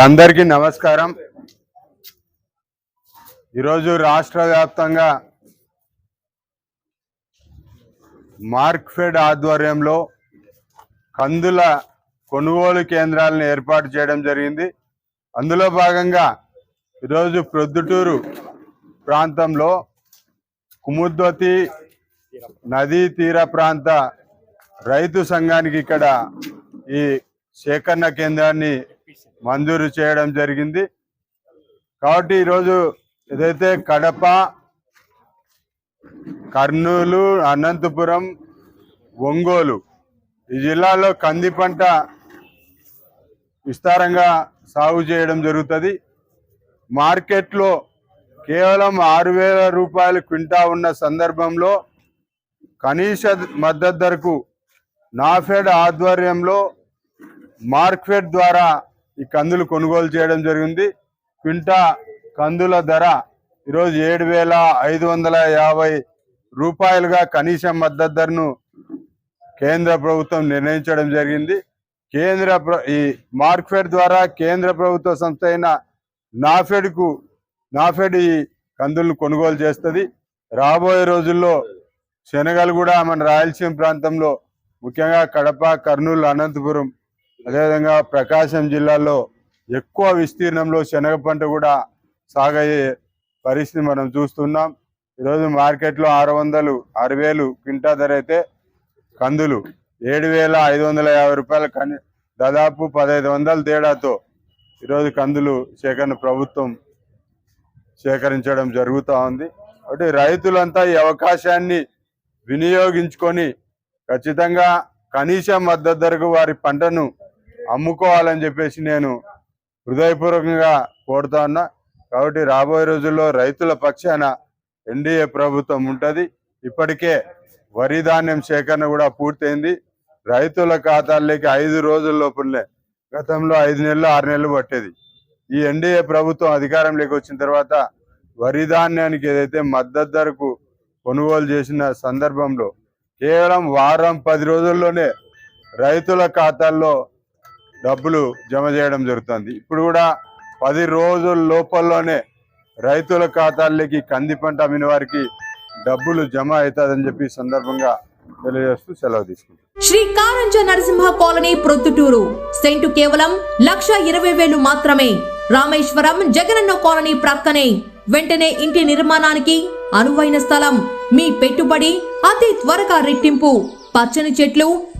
అందరికీ నమస్కారం. ఈరోజు రాష్ట్ర వ్యాప్తంగా మార్క్ఫెడ్ ఆధ్వర్యంలో కందుల కొనుగోలు కేంద్రాలను ఏర్పాటు చేయడం జరిగింది. అందులో భాగంగా ఈరోజు ప్రొద్దుటూరు ప్రాంతంలో కుముద్వతి నదీ తీర ప్రాంత రైతు సంఘానికి ఇక్కడ ఈ సేకరణ కేంద్రాన్ని మంజూరు చేయడం జరిగింది. కాబట్టి ఈరోజు ఏదైతే కడప కర్నూలు అనంతపురం ఒంగోలు ఈ జిల్లాలో కంది పంట విస్తారంగా సాగు చేయడం జరుగుతుంది. మార్కెట్లో కేవలం ఆరు వేల రూపాయలు క్వింటా ఉన్న సందర్భంలో కనీస మద్దతు ధరకు నాఫెడ్ ఆధ్వర్యంలో మార్క్ఫెడ్ ద్వారా ఈ కందులు కొనుగోలు చేయడం జరిగింది. క్వింటా కందుల ధర ఈరోజు ఏడు వేల ఐదు వందల యాభై రూపాయలుగా కనీస మద్దతు ధరను కేంద్ర ప్రభుత్వం నిర్ణయించడం జరిగింది. కేంద్ర ఈ మార్క్ఫెడ్ ద్వారా కేంద్ర ప్రభుత్వ సంస్థ అయిన నాఫెడ్కు నాఫెడ్ ఈ కందులను కొనుగోలు చేస్తుంది. రాబోయే రోజుల్లో శనగలు కూడా మన రాయలసీమ ప్రాంతంలో ముఖ్యంగా కడప కర్నూలు అనంతపురం అదేవిధంగా ప్రకాశం జిల్లాలో ఎక్కువ విస్తీర్ణంలో శనగ పంట కూడా సాగయ్యే పరిస్థితి మనం చూస్తున్నాం. ఈరోజు మార్కెట్లో ఆరు వందలు ఆరు వేలు క్వింటా ధర అయితే కందులు ఏడు వేల ఐదు వందల యాభై రూపాయల కని దాదాపు పదహైదు వందల తేడాతో ఈరోజు కందులు సేకరణ ప్రభుత్వం సేకరించడం జరుగుతూ ఉంది. కాబట్టి రైతులంతా ఈ అవకాశాన్ని వినియోగించుకొని ఖచ్చితంగా కనీస మద్దతు ధరకు వారి పంటను అమ్ముకోవాలని చెప్పేసి నేను హృదయపూర్వకంగా కోరుతా ఉన్నా. కాబట్టి రాబోయే రోజుల్లో రైతుల పక్షాన ఎన్డీఏ ప్రభుత్వం ఉంటుంది. ఇప్పటికే వరి ధాన్యం సేకరణ కూడా పూర్తయింది. రైతుల ఖాతాల్లోకి ఐదు రోజుల లోపలనే గతంలో ఐదు నెలలు ఆరు నెలలు పట్టేది. ఈ ఎన్డీఏ ప్రభుత్వం అధికారంలోకి వచ్చిన తర్వాత వరి ధాన్యానికి ఏదైతే మద్దతు ధరకు కొనుగోలు చేసిన సందర్భంలో కేవలం వారం పది రోజుల్లోనే రైతుల ఖాతాల్లో డబ్బులు జమ చేయడం జరుగుతుంది. ఇప్పుడు కూడా పది రోజుల లోపల్లోనే రైతుల ఖాతాల్లోకి కంది పంట అమ్మిన వారికి డబ్బులు జమ అవుతుందని చెప్పి సందర్భంగా తెలియజేస్తూ సెలవు తీసుకుంటాం శ్రీ కారంజ నరసింహ కాలనీ ప్రొద్దుటూరు. సెంటు కేవలం లక్ష ఇరవై వేలు మాత్రమే. రామేశ్వరం జగనన్న కాలనీ ప్రక్కనే. వెంటనే ఇంటి నిర్మాణానికి అనువైన స్థలం. మీ పెట్టుబడి అతి త్వరగా రెట్టింపు. పచ్చని చెట్లు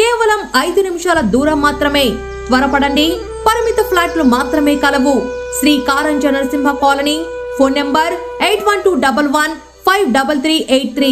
కేవలం ఐదు నిమిషాల దూరం మాత్రమే. త్వరపడండి. పరిమిత ఫ్లాట్లు మాత్రమే కలవు. Shri Karanja Narasimha colony phone number eight one two double one five double three eight three.